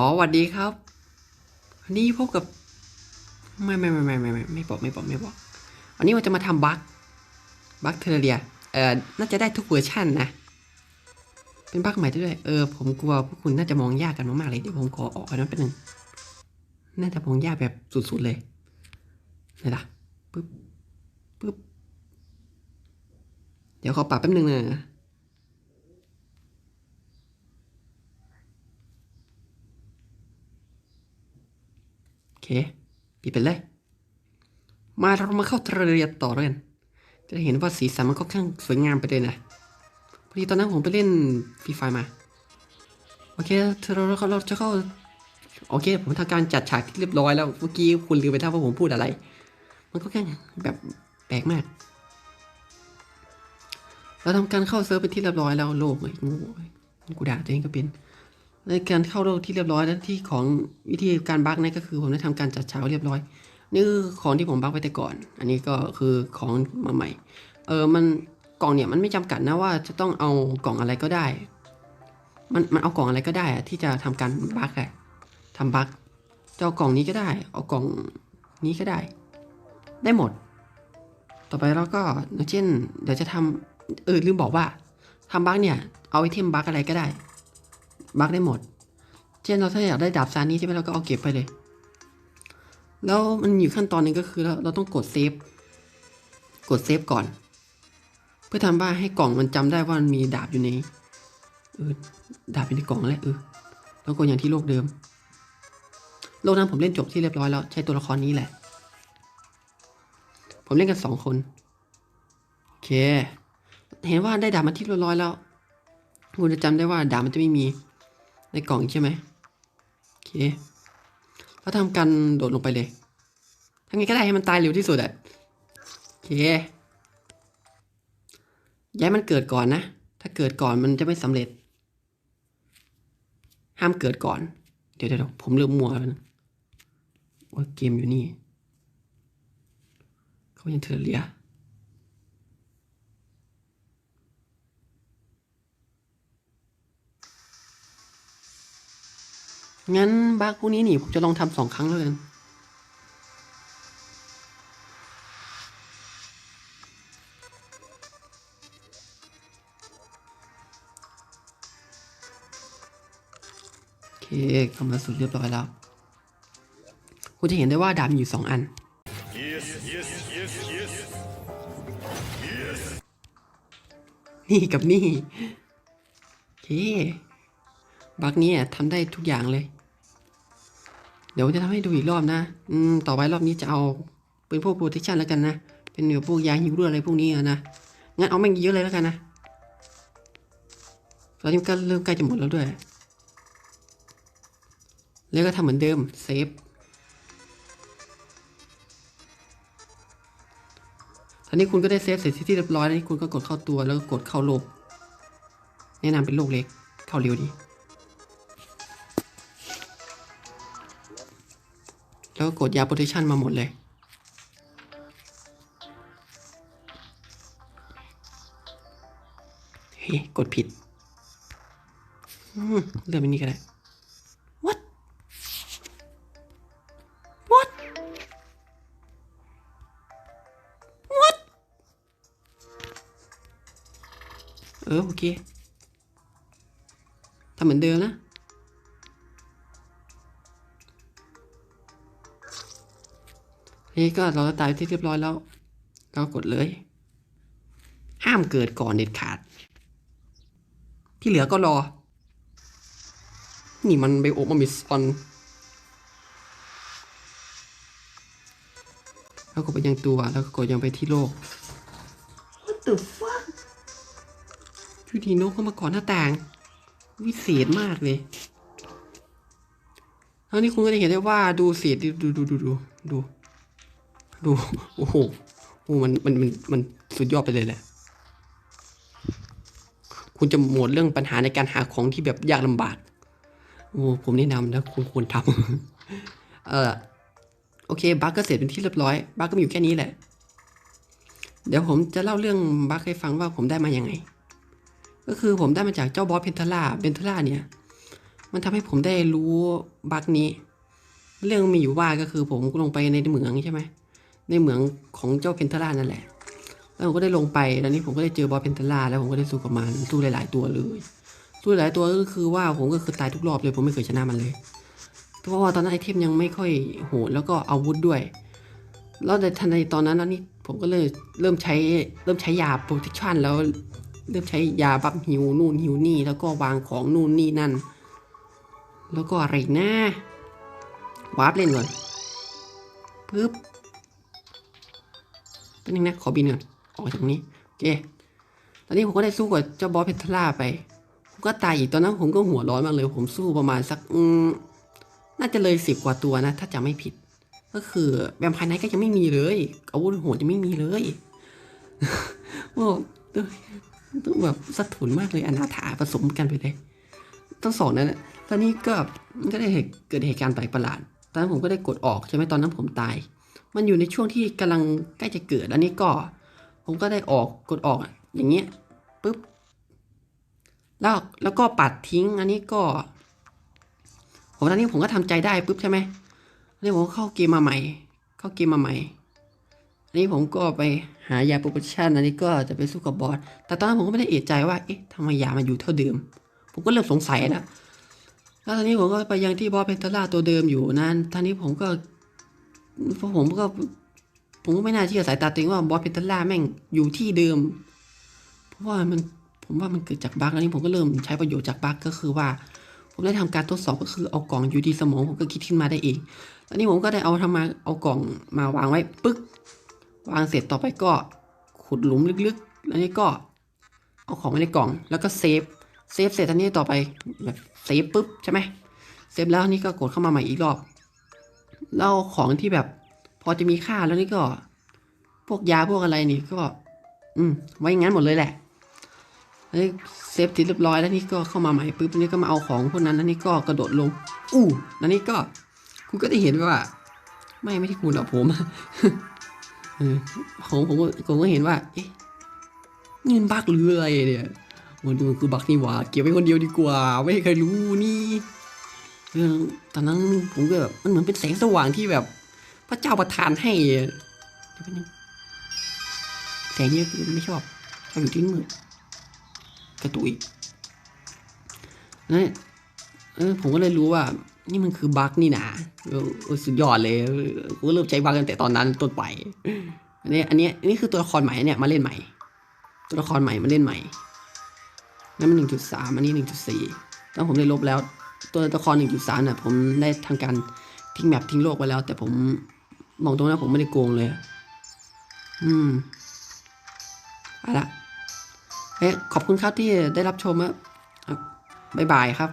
อ๋อสวัสดีครับ วันนี้พบกับ ไม่ไม่ไม่ไม่ไม่ไม่ไม่บอกไม่บอกไม่บอก วันนี้เราจะมาทำบั๊กบั๊กเทอร์เรีย เอ่อ น่าจะได้ทุกเวอร์ชันนะ เป็นบั๊กใหม่ด้วย เออ ผมกลัวพวกคุณน่าจะมองยากกันมากๆเลย เดี๋ยวผมขอออกกันนั้นเป็นหนึ่ง น่าจะมองยากแบบสุดๆเลยนี่ล่ะปึ๊บปึ๊บ เดี๋ยวขอปรับแป๊บนึงนะ เคปิดไปเลย มาเรามาเข้าทอร์เรีต่อเลยกัน จะเห็นว่าสีสันมันค่อนข้างสวยงามไปเลยนะ พอดีตอนนั้นผมไปเล่นฟรีไฟมา โอเคเธอเราเราจะเข้า โอเค ผมทำการจัดฉากที่เรียบร้อยแล้ว เมื่อกี้คุณลืมไปท่าว่าผมพูดอะไร มันก็แค่แบบแปลกมาก เราทำการเข้าเซิร์ฟไปนที่เรียบร้อยแล้วโลกเลยง่กูด่าตัวเองก็เป็น ในการเข้าโลกที่เรียบร้อยแล้วที่ของวิธีการบั๊กนั่ก็คือผมได้ทำการจัดฉากเรียบร้อย นี่คือของที่ผมบั๊กไปแต่ก่อน อันนี้ก็คือของมาใหม่ เออมันกล่องเนี่ยมันไม่จำกัดนะว่าจะต้องเอากล่องอะไรก็ได้ มันมันเอากล่องอะไรก็ได้อะที่จะทำการบั๊กอะทำบั๊กจะเอากล่องนี้ก็ได้ เอากล่องนี้ก็ได้ ได้หมด ต่อไปเราก็อย่างเช่น เดี๋ยวจะทำเออลืมบอกว่าทำบั๊กเนี่ย เอาไอเทมบั๊กอะไรก็ได้ บั๊กได้หมด เช่นเราถ้าอยากได้ดาบซานี้ใช่ไหมเราก็เอาเก็บไปเลย แล้วมันอยู่ขั้นตอนหนึงก็คือเราเราต้องกดเซฟ กดเซฟก่อน เพื่อทำว่าให้กล่องมันจำได้ว่ามันมีดาบอยู่ในเออดาบอยู่ในกล่องแหละเออแล้วก็อย่างที่โลกเดิม โลกนั้นผมเล่นจบที่เรียบร้อยแล้วใช้ตัวละครนี้แหละ ผมเล่นกันสองคนโอเค เห็นว่าได้ดาบมาที่เรียบร้อยแล้วคุณจะจำได้ว่าดาบมันจะไม่มี ในกล่องใช่ไหมโอเคแล้วทำการโดดลงไปเลยทำไงก็ได้ให้มันตายเร็วที่สุดอะโอเคย้ายมันเกิดก่อนนะ ถ้าเกิดก่อนมันจะไม่สำเร็จ ห้ามเกิดก่อน เดี๋ยวเดี๋ยวผมเริ่มมัวแล้วนะว่าเกมอยู่นี่ เขายังเทอร์เรีย งั้นบักพวกนี้นี่ผมจะลองทำสองครั้งเลยกันโอเคเข้ามาสุดเรียบร้อยแล้ว คุณจะเห็นได้ว่าดาบมีอยู่สองอันนี่กับนี่ โอเค บักนี้ทำได้ทุกอย่างเลย ดี๋ยวจะทำให้ดูอีกรอบนะ อืม ต่อไปรอบนี้จะเอาเป็นพวก protection แล้วกันนะ เป็นเนื้อพวกยาหิวเรืออะไรพวกนี้นะ งั้นเอาแม่งเยอะเลยแล้วกันนะ ตอนนี้ก็เริ่มใกล้จะหมดแล้วด้วย แล้วก็ทำเหมือนเดิม เซฟ ตอนนี้คุณก็ได้เซฟเสร็จที่เรียบร้อยแล้วนี่คุณก็กดเข้าตัวแล้วก็กดเข้าโลก แนะนำเป็นโลกเล็ก เข้าเร็วดี แล้วก็กดยาโปรเทคชันมาหมดเลยเฮ้ยกดผิดเลื่อนไปนี่ก็ได้ what what what เออโอเคทำเหมือนเดิมนะ นี่ก็เราจะตายที่เรียบร้อยแล้ว เรากดเลย ห้ามเกิดก่อนเด็ดขาด ที่เหลือก็รอ นี่มันไบโอมามิสออนแล้วก็ไปยังตัวแล้วก็กดยังไปที่โลก What the fuck อยูดีนกเข้ามาก่อนหน้าต่าง วิเศษมากเลยแล้วนี่คุณก็จะเห็นได้ว่าดูเศษดูดูดูดูดู ดูโอ้โหโอ้มันมันมันมันสุดยอดไปเลยแหละคุณจะหมดเรื่องปัญหาในการหาของที่แบบยากลำบากโอ้ผมแนะนำนะคุณควรทำเออโอเคบั๊กก็เสร็จเป็นที่เรียบร้อยบั๊กก็มีอยู่แค่นี้แหละ เดี๋ยวผมจะเล่าเรื่องบั๊กให้ฟังว่าผมได้มาอย่างไง ก็คือผมได้มาจากเจ้าบอสเพนทาร่าเพนทาร่าเนี่ย มันทำให้ผมได้รู้บั๊กนี้ เรื่องมีอยู่ว่าก็คือผมลงไปในเหมืองใช่ไหม ในเหมืองของเจ้าเพนทาร่านั่นแหละ แล้วผมก็ได้ลงไปแล้วนี้ผมก็ได้เจอบอสเพนทาร่าแล้วผมก็ได้สู้กับมันสู้หลาย ๆ ตัวเลย สู้หลายตัวก็คือว่าผมก็คือตายทุกรอบเลยผมไม่เคยชนะมันเลย เพราะว่าตอนนั้นไอเทมยังไม่ค่อยโหดแล้วก็อาวุธด้วย แล้วในทันในตอนนั้นนะนี่ผมก็เลยเริ่มใช้เริ่มใช้ยาโปรเทคชั่นแล้วเริ่มใช้ยาบัฟฮิวนู่นฮิวนี่ แล้วก็วางของนู่นนี่นั่น แล้วก็อะไรนะวาร์ปเล่นก่อนปึ๊บ นึงนะ ขอบินก่อนออกจากนี้โอเคตอนนี้ผมก็ได้สู้กับเจ้าบอสเพทล่าไป ผมก็ตายอีกตอนนั้นผมก็หัวร้อนมากเลย ผมสู้ประมาณสักอืมน่าจะเลยสิบกว่าตัวนะ ถ้าจำไม่ผิด ก็คือแวมพร์ไนท์ก็ยังไม่มีเลยอาวุธโหดยังไม่มีเลยโอ้ต้องแบบสะทุนมากเลยอนาถาผสมกันไปเลยต้งสองนั้นตอนนี้ก็มันก็ได้เกิดเหตุการณ์แปลกประหลาด ตอนนั้นผมก็ได้กดออกใช่ไหมตอนนั้นผมตาย มันอยู่ในช่วงที่กำลังใกล้จะเกิด อันนี้ก็ ผมก็ได้ออกกดออกอย่างเงี้ยปุ๊บแล้วแล้วก็ปัดทิ้ง อันนี้ก็ ผมตอนนี้ผมก็ทำใจได้ปุ๊บใช่ไหมอันนี้ผมเข้าเกมมาใหม่ เข้าเกมมาใหม่ อันนี้ผมก็ไปหายาโปรโมชั่นอันนี้ก็จะไปสู้กับบอสแต่ตอนนั้นผมก็ไม่ได้เอะใจว่าเอ๊ะทำไมยามันอยู่เท่าเดิม ผมก็เริ่มสงสัยแล้วแล้วตอนนี้ผมก็ไปยังที่บอสเพนทาร่าตัวเดิมอยู่นั่นตอนนี้ผมก็ เพราะผมก็ ผมก็ไม่น่าเชื่อสายตาตัวเองว่าบอสเพนทาร่าแม่งอยู่ที่เดิม เพราะว่ามันผมว่ามันเกิดจากบั๊กแล้วนี่ผมก็เริ่มใช้ประโยชน์จากบั๊กก็คือว่า ผมได้ทำการทดสอบก็คือเอากล่องอยู่ที่สมองผมก็คิดขึ้นมาได้เองตอนนี้ผมก็ได้เอาทำมาเอากล่องมาวางไว้ปึ๊กวางเสร็จต่อไปก็ขุดหลุมลึกๆ แล้วนี่ก็เอาของไว้ในกล่อง แล้วก็เซฟ เซฟเสร็จอันนี้ต่อไปแบบเซฟปุ๊บใช่ไหมเซฟแล้วนนี้ก็กดเข้ามาใหม่อีกรอบ แล้วของที่แบบ พอจะมีค่าแล้วนี่ก็ พวกยาพวกอะไรนี่ก็ อืม ไว้อย่างนั้นหมดเลยแหละอันนี้เซฟติดเรียบร้อยแล้วนี่ก็เข้ามาใหม่ปุ๊บนนี้ก็มาเอาของพวกนั้นแล้วนี่ก็กระโดดลง อู้แล้วนี่ก็ คุณก็ได้เห็นว่า ไม่ไม่ที่คุณหรอกผมของผมก็ผมก็เห็นว่า เอ๊ะนี่มันบักหรืออะไรเนี่ยมันดูคือบักนี่หว่า เก็บไว้คนเดียวดีกว่า ไม่ให้ใครรู้นี่ เออตอนนั้นผมก็แบบมันเหมือนเป็นแสงสว่างที่แบบ พระเจ้าประทานให้แป๊บนึงแสงนี้คือไม่ชอบชอบอยู่ที่มืดกระตุยนั่นเออผมก็เลยรู้ว่า นี่มันคือบั๊กนี่นะสุดยอดเลยกูเริ่มใช้บั๊กตั้งแต่ตอนนั้นต้นไปอันนี้อันนี้นนี้คือตัวละครใหม่เนี่ยมาเล่นใหม่ ตัวละครใหม่มาเล่นใหม่นั่นมันหนึ่งจุดสามอันนี้หนึ่งจุดสี่ตอนผมได้ลบแล้ว ตัวละครหนึ่งจุดสามเนี่ยผมได้ทำการทิ้งแมปทิ้งโลกไปแล้ว แต่ผมมองตรงนั้นผมไม่ได้โกงเลย อืมเอาละเอ๊ะขอบคุณครับที่ได้รับชมครับบ๊ายบายครับ